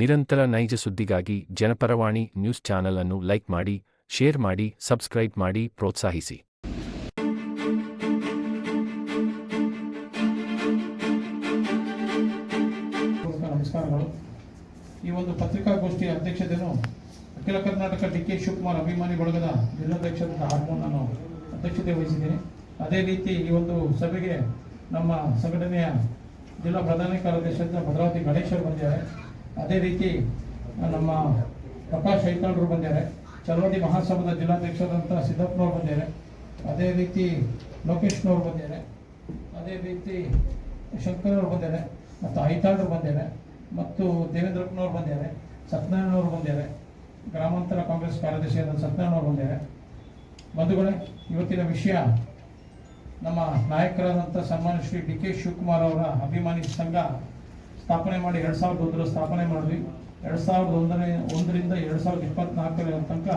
ನಿರಂತರ ನೈಜ ಸುದ್ದಿಗಾಗಿ ಜನಪರವಾಣಿ ನ್ಯೂಸ್ ಚಾನೆಲ್ ಅನ್ನು ಲೈಕ್ ಮಾಡಿ, ಶೇರ್ ಮಾಡಿ, ಸಬ್ಸ್ಕ್ರೈಬ್ ಮಾಡಿ ಪ್ರೋತ್ಸಾಹಿಸಿ. ಈ ಒಂದು ಪತ್ರಿಕಾಗೋಷ್ಠಿಯ ಅಧ್ಯಕ್ಷತೆಯನ್ನು ಅಖಿಲ ಕರ್ನಾಟಕ ಡಿ ಕೆ ಶಿವಕುಮಾರ್ ಅಭಿಮಾನಿ ಬಳಗದ ಜಿಲ್ಲಾಧ್ಯಕ್ಷರಾದ ಹಾರ್ಮೋನ್ ನಾನು ಅಧ್ಯಕ್ಷತೆ ವಹಿಸಿದ್ದೇನೆ. ಅದೇ ರೀತಿ ಈ ಒಂದು ಸಭೆಗೆ ನಮ್ಮ ಸಂಘಟನೆಯ ಜಿಲ್ಲಾ ಪ್ರಧಾನ ಕಾರ್ಯದರ್ಶಿ ಭದ್ರಾವತಿ ಗಣೇಶ್ ಅವರು ಬಂದಿದ್ದಾರೆ. ಅದೇ ರೀತಿ ನಮ್ಮ ಪ್ರಕಾಶ್ ಐತಾಳ್ರು ಬಂದಿದ್ದಾರೆ. ಚಲವಾದಿ ಮಹಾಸಭಾದ ಜಿಲ್ಲಾಧ್ಯಕ್ಷರಾದಂಥ ಸಿದ್ದಪ್ಪನವ್ರು ಬಂದಿದ್ದಾರೆ. ಅದೇ ರೀತಿ ಲೋಕೇಶ್ನವ್ರು ಬಂದಿದ್ದಾರೆ. ಅದೇ ರೀತಿ ಶಂಕರವ್ರು ಬಂದಿದ್ದಾರೆ. ಮತ್ತು ಐತಾಳ್ರು ಬಂದಿದ್ದಾರೆ. ಮತ್ತು ದೇವೇಂದ್ರಪ್ಪನವ್ರು ಬಂದಿದ್ದಾರೆ. ಸತ್ಯನಾರಾಯಣವ್ರು ಬಂದಿದ್ದಾರೆ. ಗ್ರಾಮಾಂತರ ಕಾಂಗ್ರೆಸ್ ಕಾರ್ಯದರ್ಶಿಯಾದ ಸತ್ಯನಾರಾಯಣವ್ರು ಬಂದಿದ್ದಾರೆ. ಬಂಧುಗಳೇ, ಇವತ್ತಿನ ವಿಷಯ, ನಮ್ಮ ನಾಯಕರಾದಂಥ ಸನ್ಮಾನ್ಯ ಶ್ರೀ ಡಿ ಕೆ ಶಿವಕುಮಾರ್ ಅವರ ಅಭಿಮಾನಿ ಸಂಘ ಸ್ಥಾಪನೆ ಮಾಡಿ ಎರಡು ಸಾವಿರದ ಒಂದರ ಸ್ಥಾಪನೆ ಮಾಡಿದ್ವಿ. ಎರಡು ಸಾವಿರದ ಒಂದನೇ, ಒಂದರಿಂದ ಎರಡು ಸಾವಿರದ ಇಪ್ಪತ್ನಾಲ್ಕನೇ ತನಕ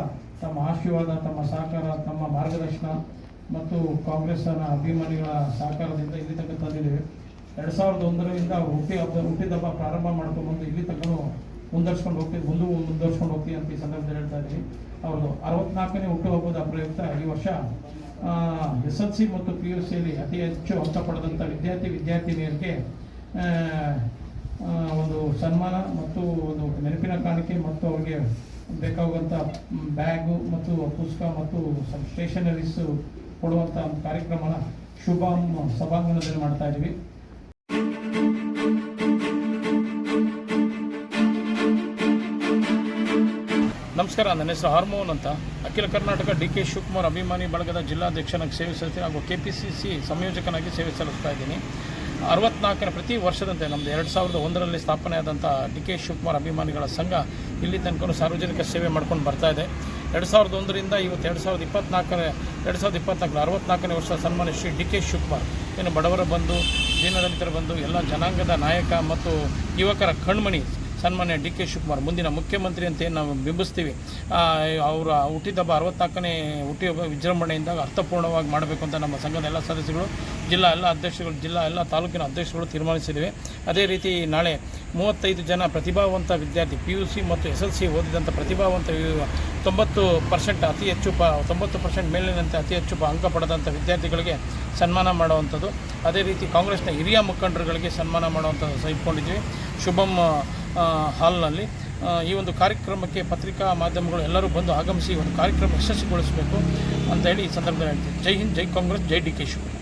ತಮ್ಮ ಆಶೀರ್ವಾದ, ತಮ್ಮ ಸಹಕಾರ, ತಮ್ಮ ಮಾರ್ಗದರ್ಶನ ಮತ್ತು ಕಾಂಗ್ರೆಸ್ನ ಅಭಿಮಾನಿಗಳ ಸಹಕಾರದಿಂದ ಇಲ್ಲಿ ತನಕ ತಂದಿದ್ದೇವೆ. ಎರಡು ಸಾವಿರದ ಒಂದರಿಂದ ಹುಟ್ಟಿ ಹಬ್ಬ, ಹುಟ್ಟಿದ ಹಬ್ಬ ಪ್ರಾರಂಭ ಮಾಡ್ಕೊಂಡ್ಬಂದು ಇಲ್ಲಿ ತನಕ ಮುಂದರ್ಸ್ಕೊಂಡು ಹೋಗ್ತೀವಿ ಮುಂದೆ ಮುಂದರ್ಸ್ಕೊಂಡು ಹೋಗ್ತೀವಿ ಅಂತ ಈ ಸಂದರ್ಭದಲ್ಲಿ ಹೇಳ್ತಾ ಇದ್ದೀವಿ ಅವರು ಅರವತ್ನಾಲ್ಕನೇ ಹುಟ್ಟುಹಬ್ಬದ ಪ್ರಯುಕ್ತ ಈ ವರ್ಷ ಎಸ್ ಎಲ್ ಸಿ ಮತ್ತು ಪಿ ಯು ಸಿಯಲ್ಲಿ ಅತಿ ಹೆಚ್ಚು ಅಂಕ ಪಡೆದಂಥ ವಿದ್ಯಾರ್ಥಿ, ವಿದ್ಯಾರ್ಥಿನಿಯರಿಗೆ ಒಂದು ಸನ್ಮಾನ ಮತ್ತು ಒಂದು ನೆನಪಿನ ಕಾಣಿಕೆ ಮತ್ತು ಅವ್ರಿಗೆ ಬೇಕಾಗುವಂಥ ಬ್ಯಾಗು ಮತ್ತು ಪುಸ್ತಕ ಮತ್ತು ಸ್ಟೇಷನರೀಸು ಕೊಡುವಂಥ ಕಾರ್ಯಕ್ರಮನ ಶುಭ ಸಭಾಂಗಣದಲ್ಲಿ ಮಾಡ್ತಾ ಇದ್ದೀವಿ. ನಮಸ್ಕಾರ, ನನ್ನ ಹೆಸರು ಹಾರ್ಮೋನ್ ಅಂತ. ಅಖಿಲ ಕರ್ನಾಟಕ ಡಿ ಕೆ ಶಿವಕುಮಾರ್ ಅಭಿಮಾನಿ ಬಳಗದ ಜಿಲ್ಲಾಧ್ಯಕ್ಷನಾಗಿ ಸೇವೆ ಸಲ್ಲಿಸ್ತೀನಿ ಹಾಗೂ ಕೆ ಪಿ ಸಿ ಸಿ ಸಂಯೋಜಕನಾಗಿ ಸೇವೆ ಸಲ್ಲಿಸ್ತಾ ಇದ್ದೀನಿ. ಅರವತ್ನಾಲ್ಕರ ಪ್ರತಿ ವರ್ಷದಂತೆ ನಮ್ಮದು ಎರಡು ಸಾವಿರದ ಒಂದರಲ್ಲಿ ಸ್ಥಾಪನೆಯಾದಂಥ ಡಿ ಕೆ ಶಿವಕುಮಾರ್ ಅಭಿಮಾನಿಗಳ ಸಂಘ ಇಲ್ಲಿ ತನಕ ಸಾರ್ವಜನಿಕ ಸೇವೆ ಮಾಡ್ಕೊಂಡು ಬರ್ತಾ ಇದೆ. ಎರಡು ಸಾವಿರದ ಒಂದರಿಂದ ಇವತ್ತು ಎರಡು ಸಾವಿರದ ಇಪ್ಪತ್ನಾಲ್ಕರ, ಎರಡು ಸಾವಿರದ ಇಪ್ಪತ್ನಾಲ್ಕರ ಅರವತ್ನಾಲ್ಕನೇ ವರ್ಷ ಸನ್ಮಾನ ಶ್ರೀ ಡಿ ಕೆ ಶಿವಕುಮಾರ್. ಏನು ಬಡವರ ಬಂದು ದೀನದಲಿತರ ಬಂದು ಎಲ್ಲ ಜನಾಂಗದ ನಾಯಕ ಮತ್ತು ಯುವಕರ ಕಣ್ಮಣಿ ಸನ್ಮಾನ್ಯ ಡಿ ಕೆ ಶಿವಕುಮಾರ್ ಮುಂದಿನ ಮುಖ್ಯಮಂತ್ರಿ ಅಂತ ಏನು ನಾವು ಬಿಂಬಿಸ್ತೀವಿ. ಅವರ ಹುಟ್ಟಿದಬ್ಬ ಅರವತ್ನಾಲ್ಕನೇ ಹುಟ್ಟಿ ವಿಜೃಂಭಣೆಯಿಂದ ಅರ್ಥಪೂರ್ಣವಾಗಿ ಮಾಡಬೇಕು ಅಂತ ನಮ್ಮ ಸಂಘದ ಎಲ್ಲ ಸದಸ್ಯರು ಜಿಲ್ಲಾ ಎಲ್ಲ ಅಧ್ಯಕ್ಷಗಳು ಜಿಲ್ಲಾ ಎಲ್ಲ ತಾಲೂಕಿನ ಅಧ್ಯಕ್ಷಗಳು ತೀರ್ಮಾನಿಸಿದ್ದೇವೆ. ಅದೇ ರೀತಿ ನಾಳೆ ಮೂವತ್ತೈದು ಜನ ಪ್ರತಿಭಾವಂತ ವಿದ್ಯಾರ್ಥಿ ಪಿ ಯು ಸಿ ಮತ್ತು ಎಸ್ ಎಲ್ ಸಿ ಓದಿದಂಥ ಪ್ರತಿಭಾವಂತ ತೊಂಬತ್ತು ಪರ್ಸೆಂಟ್ ಅತಿ ಹೆಚ್ಚು ಪ ತೊಂಬತ್ತು ಪರ್ಸೆಂಟ್ ಮೇಲಿನಂತೆ ಅತಿ ಹೆಚ್ಚು ಅಂಕ ಪಡೆದಂಥ ವಿದ್ಯಾರ್ಥಿಗಳಿಗೆ ಸನ್ಮಾನ ಮಾಡುವಂಥದ್ದು ಅದೇ ರೀತಿ ಕಾಂಗ್ರೆಸ್ನ ಹಿರಿಯ ಮುಖಂಡರುಗಳಿಗೆ ಸನ್ಮಾನ ಮಾಡುವಂಥದ್ದು ಸಹ ಇಟ್ಕೊಂಡಿದ್ದೀವಿ. ಆ, ಹಾಲ್ನಲ್ಲಿ. ಈ ಒಂದು ಕಾರ್ಯಕ್ರಮಕ್ಕೆ ಪತ್ರಿಕಾ ಮಾಧ್ಯಮಗಳು ಎಲ್ಲರೂ ಬಂದು ಆಗಮಿಸಿ ಒಂದು ಕಾರ್ಯಕ್ರಮ ಯಶಸ್ವಿಗೊಳಿಸಬೇಕು ಅಂತ ಹೇಳಿ ಈ ಸಂದರ್ಭದಲ್ಲಿ ಹೇಳ್ತೀನಿ. ಜೈ ಹಿಂದ್, ಜೈ ಕಾಂಗ್ರೆಸ್, ಜೈ ಡಿ ಕೆ ಶಿವಕುಮಾರ್.